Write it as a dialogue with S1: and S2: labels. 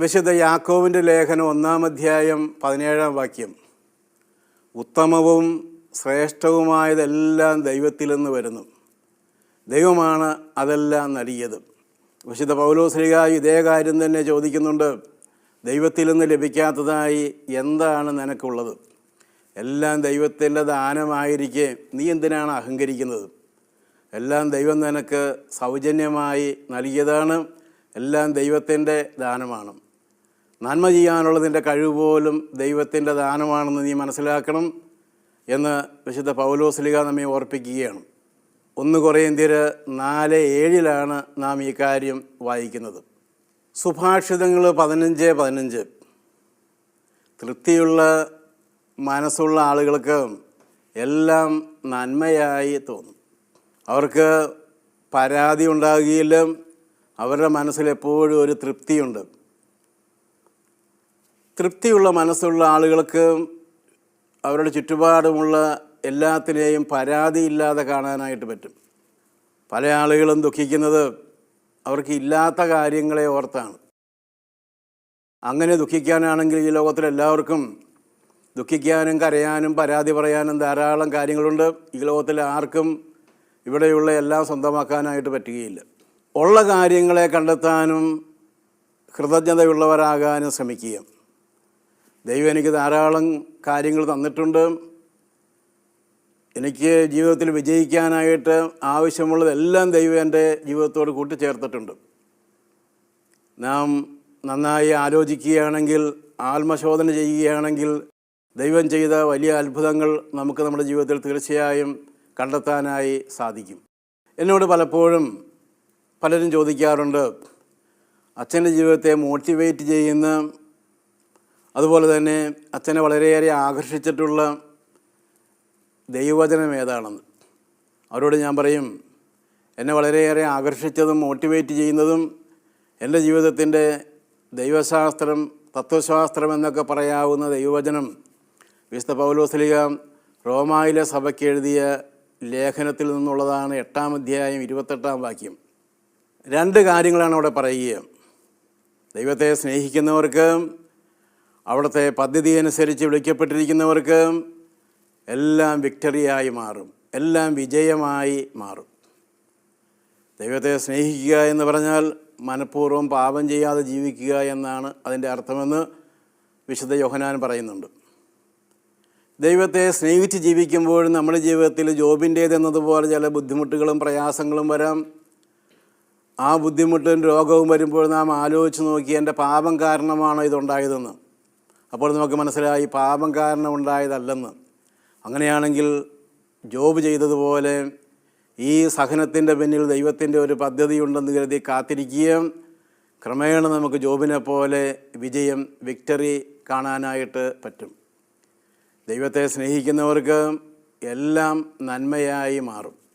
S1: വിശുദ്ധ യാക്കോവിന്റെ ലേഖനം ഒന്നാം അധ്യായം പതിനേഴാം വാക്യം. ഉത്തമവും ശ്രേഷ്ഠവുമായതെല്ലാം ദൈവത്തിൽ നിന്ന് വരുന്നു. ദൈവമാണ് അതെല്ലാം നൽകിയത്. വിശുദ്ധ പൗലോസ്ലിക ഇതേ കാര്യം തന്നെ ചോദിക്കുന്നുണ്ട്. ദൈവത്തിൽ നിന്ന് ലഭിക്കാത്തതായി എന്താണ് നിനക്കുള്ളത്? എല്ലാം ദൈവത്തിന്റെ ദാനമായിരിക്കെ നീ എന്തിനാണ് അഹങ്കരിക്കുന്നത്? എല്ലാം ദൈവം നിനക്ക് സൗജന്യമായി നൽകിയതാണ്. എല്ലാം ദൈവത്തിന്റെ ദാനമാണ്. നന്മ ചെയ്യാനുള്ളതിന്റെ കഴിവ് പോലും ദൈവത്തിന്റെ ദാനമാണെന്ന് നീ മനസ്സിലാക്കണം എന്ന് വിശുദ്ധ പൗലോസ്ലിക നമ്മെ ഓർപ്പിക്കുകയാണ്. ഒന്ന് കുറേന്ത്യർ നാല് ഏഴിലാണ് നാം ഈ കാര്യം വായിക്കുന്നത്. സുഭാഷിതങ്ങൾ പതിനഞ്ച് പതിനഞ്ച്. തൃപ്തിയുള്ള മനസ്സുള്ള ആളുകൾക്ക് എല്ലാം നന്മയായി തോന്നും. അവർക്ക് പരാതി ഉണ്ടാകുകയില്ല അവരുടെ മനസ്സിൽ എപ്പോഴും ഒരു തൃപ്തിയുണ്ട്. തൃപ്തിയുള്ള മനസ്സുള്ള ആളുകൾക്ക് അവരുടെ ചുറ്റുപാടുമുള്ള എല്ലാത്തിനെയും പരാതിയില്ലാതെ കാണാനായിട്ട് പറ്റും. പല ആളുകളും ദുഃഖിക്കുന്നത് അവർക്ക് ഇല്ലാത്ത കാര്യങ്ങളെ ഓർത്താണ്. അങ്ങനെ ദുഃഖിക്കാനാണെങ്കിൽ ഈ ലോകത്തിലെല്ലാവർക്കും ദുഃഖിക്കാനും കരയാനും പരാതി പറയാനും ധാരാളം കാര്യങ്ങളുണ്ട്. ഈ ലോകത്തിൽ ആർക്കും ഇവിടെയുള്ള എല്ലാം സ്വന്തമാക്കാനായിട്ട് പറ്റുകയില്ല. ഉള്ള കാര്യങ്ങളെ കണ്ടെത്താനും കൃതജ്ഞതയുള്ളവരാകാനും ശ്രമിക്കുക ദൈവം എനിക്ക് ധാരാളം കാര്യങ്ങൾ തന്നിട്ടുണ്ട്. എനിക്ക് ജീവിതത്തിൽ വിജയിക്കാനായിട്ട് ആവശ്യമുള്ളതെല്ലാം ദൈവം എന്റെ ജീവിതത്തോട് കൂട്ടിച്ചേർത്തിട്ടുണ്ട്. നാം നന്നായി ആലോചിക്കുകയാണെങ്കിൽ ആത്മശോധന ചെയ്യുകയാണെങ്കിൽ ദൈവം ചെയ്ത വലിയ അത്ഭുതങ്ങൾ നമുക്ക് നമ്മുടെ ജീവിതത്തിൽ തീർച്ചയായും കണ്ടെത്താനായി സാധിക്കും. എന്നോട് പലപ്പോഴും പലരും ചോദിക്കാറുണ്ട് അച്ഛന്റെ ജീവിതത്തെ മോട്ടിവേറ്റ് ചെയ്യുന്ന അതുപോലെ തന്നെ അച്ഛനെ വളരെയേറെ ആകർഷിച്ചിട്ടുള്ള ദൈവവചനം ഏതാണെന്ന്. അവരോട് ഞാൻ പറയും എന്നെ വളരെയേറെ ആകർഷിച്ചതും മോട്ടിവേറ്റ് ചെയ്യുന്നതും എന്റെ ജീവിതത്തിന്റെ ദൈവശാസ്ത്രം തത്വശാസ്ത്രം എന്നൊക്കെ പറയാവുന്ന ദൈവവചനം വിശുദ്ധ പൗലോസ്ലിക റോമായിലെ സഭയ്ക്ക് എഴുതിയ ലേഖനത്തിൽ നിന്നുള്ളതാണ് എട്ടാം അധ്യായം ഇരുപത്തെട്ടാം വാക്യം. രണ്ട് കാര്യങ്ങളാണ് അവിടെ പറയുക. ദൈവത്തെ സ്നേഹിക്കുന്നവർക്ക് അവിടുത്തെ പദ്ധതി അനുസരിച്ച് വിളിക്കപ്പെട്ടിരിക്കുന്നവർക്ക് എല്ലാം വിക്ടറിയായി മാറും. എല്ലാം വിജയമായി മാറും. ദൈവത്തെ സ്നേഹിക്കുക എന്ന് പറഞ്ഞാൽ മനഃപൂർവം പാപം ചെയ്യാതെ ജീവിക്കുക എന്നാണ് അതിന്റെ അർത്ഥമെന്ന് വിശുദ്ധ യോഹനാൻ പറയുന്നുണ്ട്. ദൈവത്തെ സ്നേഹിച്ച് ജീവിക്കുമ്പോൾ നമ്മുടെ ജീവിതത്തിൽ ജോബിന്റേതെന്നതുപോലെ ചില ബുദ്ധിമുട്ടുകളും പ്രയാസങ്ങളും വരാം. ആ ബുദ്ധിമുട്ടും രോഗവും വരുമ്പോൾ നാം ആലോചിച്ച് നോക്കി എന്റെ പാപം കാരണമാണോ ഇതുണ്ടായതെന്ന്. അപ്പോൾ നമുക്ക് മനസ്സിലായി പാപം കാരണം ഉണ്ടായതല്ലെന്ന്. അങ്ങനെയാണെങ്കിൽ ജോബ് ചെയ്തതുപോലെ ഈ സഹനത്തിന്റെ പിന്നിൽ ദൈവത്തിന്റെ ഒരു പദ്ധതി ഉണ്ടെന്ന് കരുതി കാത്തിരിക്കുകയും ക്രമേണ നമുക്ക് ജോബിനെ പോലെ വിജയം വിക്ടറി കാണാനായിട്ട് പറ്റും. ദൈവത്തെ സ്നേഹിക്കുന്നവർക്ക് എല്ലാം നന്മയായി മാറും.